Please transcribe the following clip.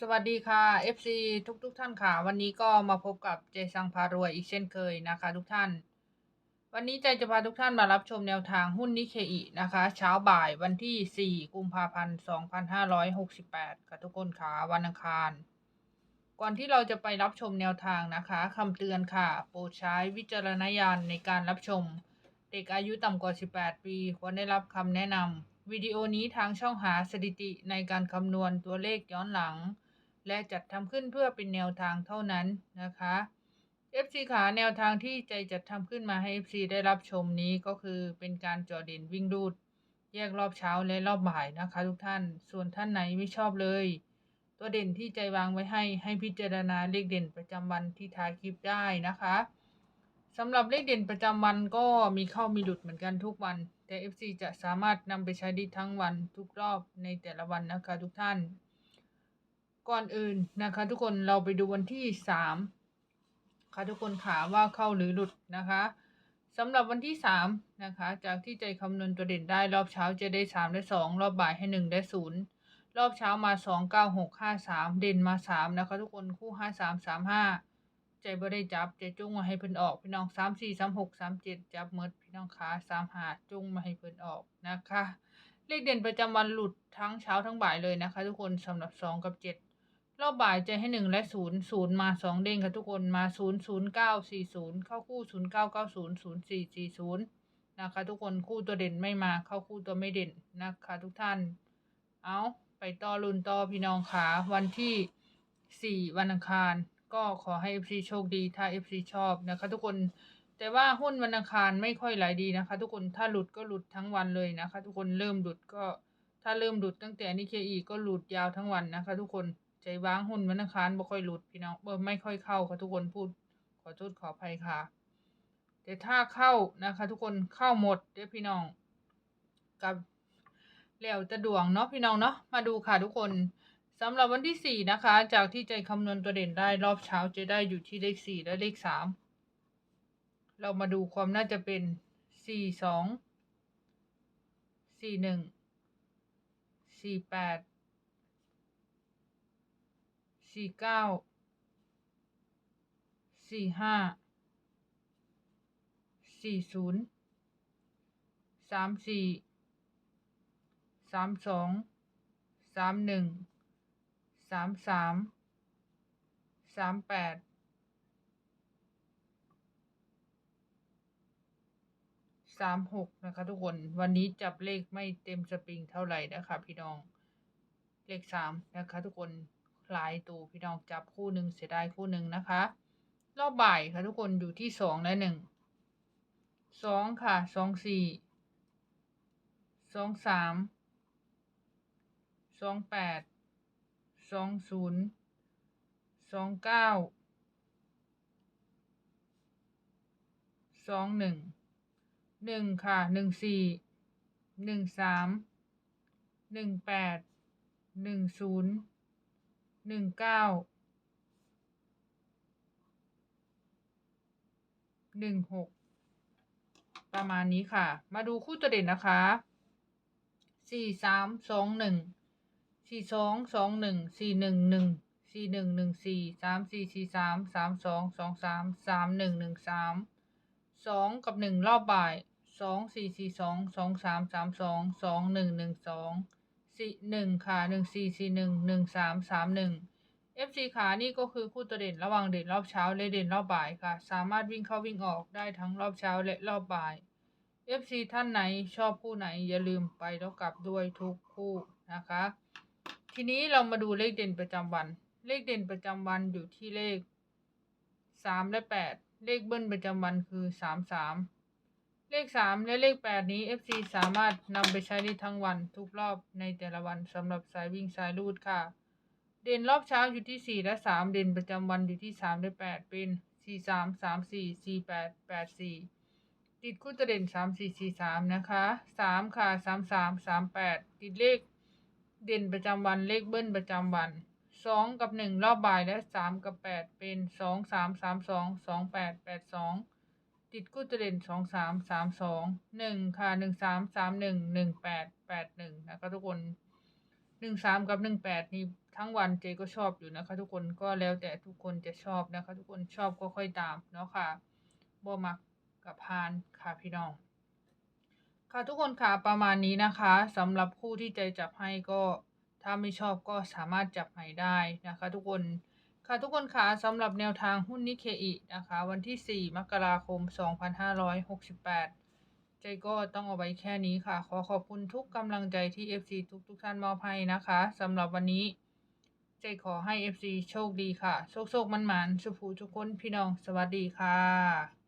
สวัสดีค่ะ FC ทุกทุกท่านค่ะ วันนี้ก็มาพบกับเจสังพารวยอีกเช่นเคยนะคะ ทุกท่าน วันนี้ใจจะพาทุกท่านมารับชมแนวทางหุ้นนิเคอินะคะ เช้าบ่ายวันที่ 4 กุมภาพันธ์ 2568 ค่ะทุกคนค่ะวันอังคาร ก่อนที่เราจะไปรับชมแนวทางนะคะคำเตือนค่ะ โปรดใช้วิจารณญาณในการรับชม เด็กอายุต่ำกว่า 18 ปีควรได้รับคำแนะนำวิดีโอนี้ทางช่องหาสถิติในการคำนวณตัวเลขย้อนหลัง และจัดทำขึ้นเพื่อเป็นแนวทางเท่านั้นนะคะ FC ขาแนวทางที่ใจจัดทำขึ้นมาให้ FC ได้รับชมนี้ก็คือเป็นการจอเด่นวิ่งรูด แยกรอบเช้าและรอบบ่ายนะคะ ทุกท่าน ส่วนท่านไหนไม่ชอบเลย ตัวเด่นที่ใจวางไว้ให้ให้พิจารณาเลขเด่นประจำวันที่ท้ายคลิปได้นะคะสำหรับเลขเด่นประจำวันก็มีเข้ามีหลุดเหมือนกันทุกวัน แต่ FC จะสามารถนำไปใช้ได้ทั้งวันทุกรอบในแต่ละวันนะคะทุกท่าน ก่อนอื่นนะคะ ทุกคนเราไปดูวันที่สามค่ะทุกคนขาว่าเข้าหรือหลุดนะคะสำหรับวันที่สามนะคะ จากที่ใจคำนวณตัวเด่นได้รอบเช้าจะได้สามได้สองรอบบ่ายให้หนึ่งได้ศูนย์รอบเช้ามาสองเก้าหกห้าสามเด่นมาสามนะคะ ทุกคนคู่ห้าสามสามห้าใจบ่ได้จับใจจุ้งมาให้เพิ่นออกพี่น้องสามสี่สามหกสามเจ็ดจับเมดพี่น้องขาสามหาจุ้งมาให้เพิ่นออกนะคะ เลขเด่นประจำวันหลุดทั้งเช้าทั้งบ่ายเลยนะคะ ทุกคนสำหรับสองกับเจ็ด รอบบ่ายจะให้หนึ่งและศูนย์ศูนย์มาสองเด้งค่ะทุกคนมาศูนย์ศูนย์เก้าสี่ศูนย์เข้าคู่ศูนย์เก้าเก้าศูนย์ศูนย์สี่สี่ศูนย์นะคะ ทุกคนคู่ตัวเด่นไม่มาเข้าคู่ตัวไม่เด่นนะคะ ทุกท่าน เอาไปต่อรุนต่อพี่น้องขาวันที่สี่วันอังคาร ก็ขอให้ FC โชคดีถ้า FC ชอบนะคะ ทุกคนแต่ว่าหุ้นวันอังคารไม่ค่อยไหลดีนะคะ ทุกคนถ้าหลุดก็หลุดทั้งวันเลยนะคะ ทุกคนเริ่มหลุดก็ถ้าเริ่มหลุดตั้งแต่นิเคอีก็หลุดยาวทั้งวันนะคะ ทุกคน ใจวางหุ้นวันอังคารบ่ค่อยหลุดพี่น้องไม่ค่อยเข้าค่ะทุกคนพูด ขอโทษขออภัยค่ะ แต่ถ้าเข้านะคะ ทุกคนเข้าหมดเด้อพี่น้อง กับแล้วจะดวงเนาะพี่น้องเนาะมาดูค่ะทุกคนสำหรับวันที่สี่นะคะ จากที่ใจคำนวณตัวเด่นได้รอบเช้าจะได้อยู่ที่เลขสี่และเลขสามเรามาดูความน่าจะเป็นสี่สองสี่หนึ่งสี่แปด สี่เก้าสี่ห้าสี่ศูนย์สามสี่สามสองสามหนึ่งสามสามสามแปดสามหกนะคะทุกคน วันนี้จับเลขไม่เต็มสปริงเท่าไหร่นะคะพี่น้อง เลขสามนะคะทุกคน หลายตัวพี่น้องจับคู่หนึ่งเสียดายคู่หนึ่งนะคะ รอบบ่ายค่ะทุกคนอยู่ที่สองและหนึ่งสองค่ะสองสี่สองสามสองแปดสองศูนย์สองเก้าสองหนึ่งหนึ่งค่ะหนึ่งสี่หนึ่งสามหนึ่งแปดหนึ่งศูนย์ หนึ่งเก้าหนึ่งหกประมาณนี้ค่ะ มาดูคู่ตัวเด่นนะคะสี่สามสองหนึ่งสี่สองสองหนึ่งสี่หนึ่งหนึ่งสี่หนึ่งหนึ่งสี่สามสี่สี่สามสามสองสองสามสามหนึ่งหนึ่งสามสองกับหนึ่งรอบบ่ายสองสี่สี่สองสองสามสามสองสองหนึ่งหนึ่งสอง สี่หนึ่งค่ะหนึ่งสี่สี่หนึ่งหนึ่งสามสามหนึ่ง FC ขานี่ก็คือคู่ตัวเด่นระหว่างเด่นรอบเช้าและเด่นรอบบ่ายค่ะ สามารถวิ่งเข้าวิ่งออกได้ทั้งรอบเช้าและรอบบ่าย FC ท่านไหนชอบคู่ไหนอย่าลืมไปแล้วกลับด้วยทุกคู่นะคะ ทีนี้เรามาดูเลขเด่นประจำวัน เลขเด่นประจำวันอยู่ที่เลขสามและแปดเลขเบิ้ลประจำวันคือสามสาม เลขสามและเลขแปดนี้ FC สามารถนำไปใช้ได้ทั้งวันทุกรอบในแต่ละวันสำหรับสายวิ่งสายรูดค่ะ เด่นรอบเช้าอยู่ที่สี่และสามเด่นประจำวันอยู่ที่สามและแปดเป็นสี่สามสามสี่สี่แปดแปดสี่ติดคู่ตัวเด่นสามสี่สี่สามนะคะสามค่ะสามสามสามแปดติดเลขเด่นประจำวันเลขเบิ้ลประจำวันสองกับหนึ่งรอบบ่ายและสามกับแปดเป็นสองสามสามสองสองแปดแปดสอง ติดกู้ตัวเด่นสองสามสามสองหนึ่งค่ะหนึ่งสามสามหนึ่งหนึ่งแปดแปดหนึ่งนะคะทุกคนหนึ่งสามกับหนึ่งแปดนี่ทั้งวันเจก็ชอบอยู่นะคะ ทุกคนก็แล้วแต่ทุกคนจะชอบนะคะ ทุกคนชอบก็ค่อยตามเนาะค่ะบ่มักกับพานค่ะพี่น้อง ค่ะทุกคนค่ะประมาณนี้นะคะสำหรับคู่ที่ใจจับให้ก็ถ้าไม่ชอบก็สามารถจับใหม่ได้นะคะ ทุกคน ค่ะทุกคนค่ะสำหรับแนวทางหุ้นนิเคอินะคะ วันที่ 4 มกราคม 2568 ใจก็ต้องเอาไว้แค่นี้ค่ะ ขอขอบคุณทุกกำลังใจที่ FC ทุกทุกท่านมอบให้นะคะสำหรับวันนี้ ใจขอให้ FC โชคดีค่ะ โชคโชคมันมันสุภูทุกคนพี่น้องสวัสดีค่ะ